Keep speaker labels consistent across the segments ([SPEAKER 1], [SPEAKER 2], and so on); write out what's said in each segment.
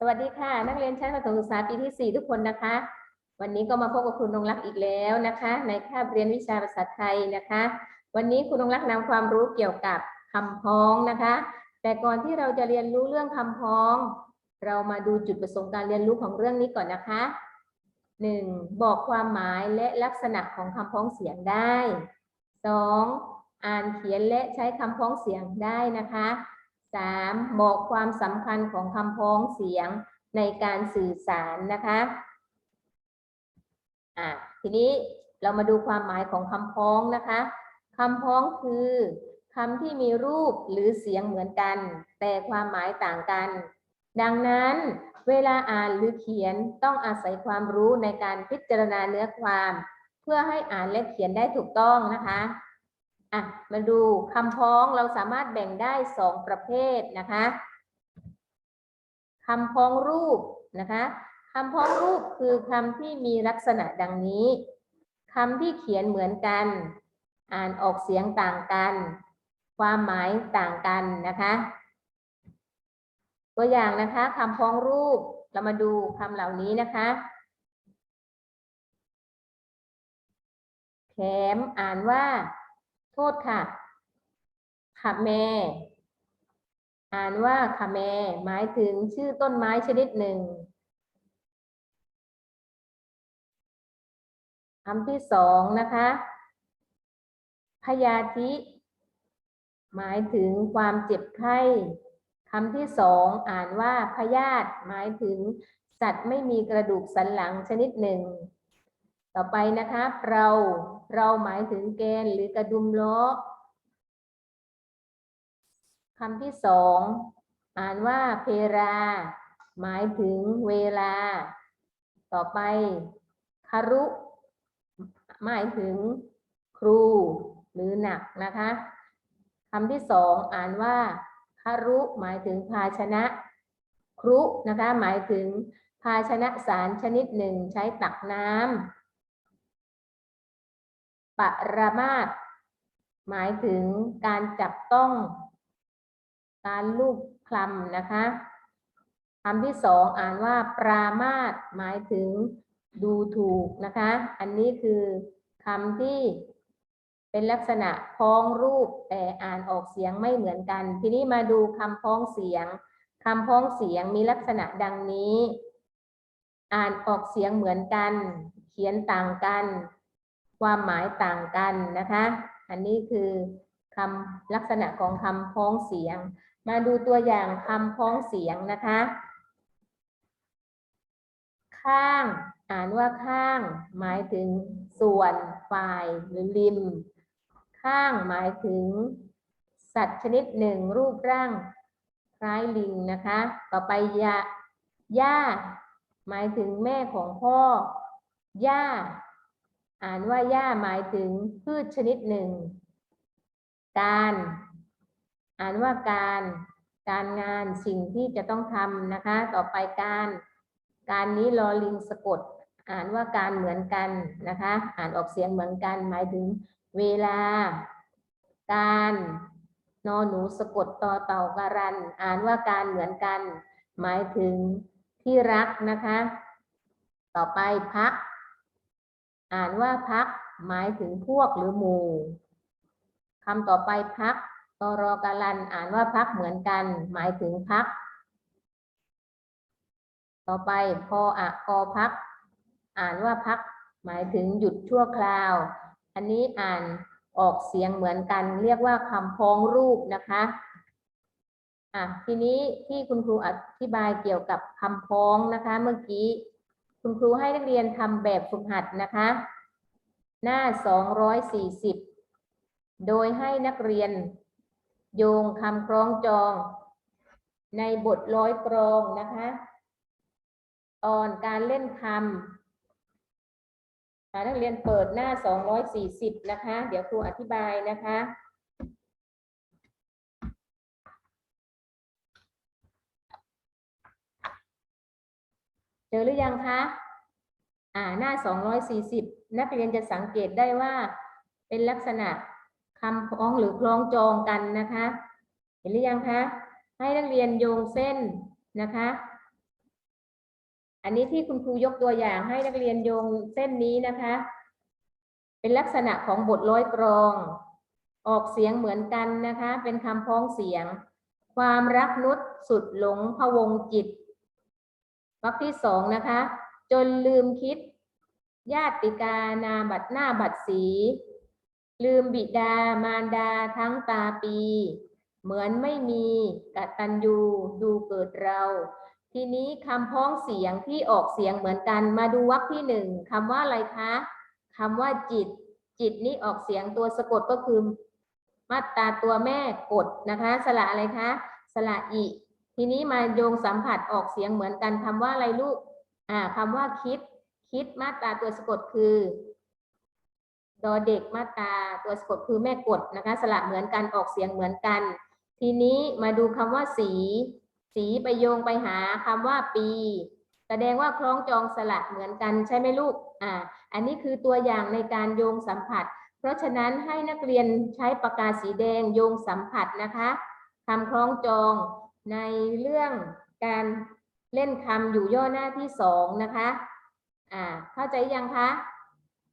[SPEAKER 1] สวัสดีค่ะ นักเรียนชั้นประถมศึกษาปีที่ 4 ทุกคนนะคะ วันนี้ก็มาพบกับคุณนงรักอีกแล้วนะคะ ในคาบเรียนวิชาภาษาไทยนะคะ วันนี้คุณนงรักษ์นำความรู้เกี่ยวกับคำพ้องนะคะ แต่ก่อนที่เราจะเรียนรู้เรื่องคำพ้อง เรามาดูจุดประสงค์การเรียนรู้ของเรื่องนี้ก่อนนะคะ 1. บอกความหมายและลักษณะของคำพ้องเสียงได้ 2. อ่านเขียนและใช้คำพ้องเสียงได้นะคะ 3. บอกความสำคัญของคำพ้องเสียงในการสื่อสารนะคะอะทีนี้เรามาดูความหมายของคำพ้องนะคะคำพ้องคือคำที่มีรูปหรือเสียงเหมือนกัน แต่ความหมายต่างกัน ดังนั้นเวลาอ่านหรือเขียนต้องอาศัยความรู้ในการพิจารณาเนื้อความ เพื่อให้อ่านและเขียนได้ถูกต้องนะคะ อะมาดูคำพ้องเราสามารถแบ่งได้สองประเภทนะคะคำพ้องรูปนะคะคำพ้องรูปคือคำที่มีลักษณะดังนี้คำที่เขียนเหมือนกัน อ่านออกเสียงต่างกัน ความหมายต่างกันนะคะ ตัวอย่างนะคะคำพ้องรูปเรามาดูคำเหล่านี้นะคะแถมอ่านว่า โทษค่ะค่ะแม อ่านว่าค่ะแม หมายถึงชื่อต้นไม้ชนิดหนึ่งคำที่สองนะคะพยาธิหมายถึงความเจ็บไข้คำที่สองอ่านว่าพยาธิหมายถึงสัตว์ไม่มีกระดูกสันหลังชนิดหนึ่ง ต่อไปนะคะเราเราหมายถึงแกนหรือกระดุมล้อคำที่สองอ่านว่าเพรา หมายถึงเวลา ต่อไปคารุ หมายถึงครู หรือหนักนะคะคำที่สองอ่านว่าคารุหมายถึงภาชนะ ครุนะคะ หมายถึงภาชนะสารชนิดหนึ่งใช้ตักน้ำ ปรมาตหมายถึงการจับต้อง การลูบคลำนะคะคำที่สองอ่านว่าปรามาตหมายถึงดูถูกนะคะ อันนี้คือคำที่เป็นลักษณะพ้องรูปแต่อ่านออกเสียงไม่เหมือนกัน ทีนี้มาดูคำพ้องเสียงคำพ้องเสียงมีลักษณะดังนี้ อ่านออกเสียงเหมือนกัน เขียนต่างกัน ความหมายต่างกันนะคะ อันนี้คือคำลักษณะของคำพ้องเสียง มาดูตัวอย่างคำพ้องเสียงนะคะ ข้าง อ่านว่าข้าง หมายถึงส่วนฝ่ายหรือริม ข้างหมายถึง สัตว์ชนิดหนึ่งรูปร่างคล้ายลิงนะคะ ต่อไปยาย่าหมายถึงแม่ของพ่อย่า อ่านว่าย่าหมายถึงพืชชนิดหนึ่ง การ อ่านว่าการ การงานสิ่งที่จะต้องทำนะคะ ต่อไปการ การนี้ลอลิงสะกด อ่านว่าการเหมือนกันนะคะ อ่านออกเสียงเหมือนกัน หมายถึงเวลา การนอหนูสะกดต่อเต่าการัน อ่านว่าการเหมือนกัน หมายถึงที่รักนะคะ ต่อไปพัก อ่านว่าพักหมายถึงพวกหรือหมู่คำต่อไปพักตรอกาลันอ่านว่าพักเหมือนกัน หมายถึงพัก ต่อไปพออะกอพัก อ่านว่าพัก หมายถึงหยุดชั่วคราว อันนี้อ่านออกเสียงเหมือนกัน เรียกว่าคำพ้องรูปนะคะอะทีนี้ที่คุณครูอธิบายเกี่ยวกับคำพ้องนะคะ เมื่อกี้ คุณครูให้นักเรียนทำแบบฝึกหัดนะคะ หน้า 240 โดยให้นักเรียนโยงคำคล้องจอง ในบทร้อยกรองนะคะ ตอนการเล่นคำนักเรียนเปิดหน้า 240 นะคะ เดี๋ยวครูอธิบายนะคะ เจอหรือยังคะอ่าหน้า 240 นักเรียนจะสังเกตได้ว่า เป็นลักษณะคำพ้องหรือคล้องจองกันนะคะ เห็นหรือยังคะ ให้นักเรียนโยงเส้นนะคะ อันนี้ที่คุณครูยกตัวอย่างให้นักเรียนโยงเส้นนี้นะคะ เป็นลักษณะของบทร้อยกรอง ออกเสียงเหมือนกันนะคะ เป็นคำพ้องเสียง ความรักนุษสุดหลงพะวงจิต วรรคที่สองนะคะ จนลืมคิด ญาติกานาบัดหน้าบัดสี ลืมบิดามารดาทั้งตาปี เหมือนไม่มีกตัญญูดูเกิดเรา ทีนี้คำพ้องเสียงที่ออกเสียงเหมือนกันมาดูวรรคที่หนึ่งคำว่าอะไรคะคำว่าจิต จิตนี้ออกเสียงตัวสะกดก็คือมาตราตัวแม่กดนะคะ สระอะไรคะ สระอิ ทีนี้มาโยงสัมผัสออกเสียงเหมือนกันคำว่าอะไรลูก อ่าคำว่าคิด คิดมาตราตัวสะกดคือ ดอเด็กมาตราตัวสะกดคือแม่กดนะคะสระเหมือนกันออกเสียงเหมือนกัน ทีนี้มาดูคำว่าสี สีไปโยงไปหาคำว่าปี แสดงว่าคล้องจองสระเหมือนกันใช่ไหมลูก อ่า อันนี้คือตัวอย่างในการโยงสัมผัส เพราะฉะนั้นให้นักเรียนใช้ปากกาสีแดงโยงสัมผัสนะคะคำคล้องจอง ในเรื่องการเล่นคำอยู่ย่อหน้าที่สองนะคะ อ่า เข้าใจยังคะ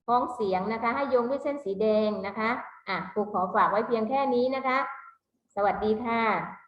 [SPEAKER 1] พ้องเสียงนะคะ ให้โยงด้วยเส้นสีแดงนะคะ อะครูขอฝากไว้เพียงแค่นี้นะคะ สวัสดีค่ะ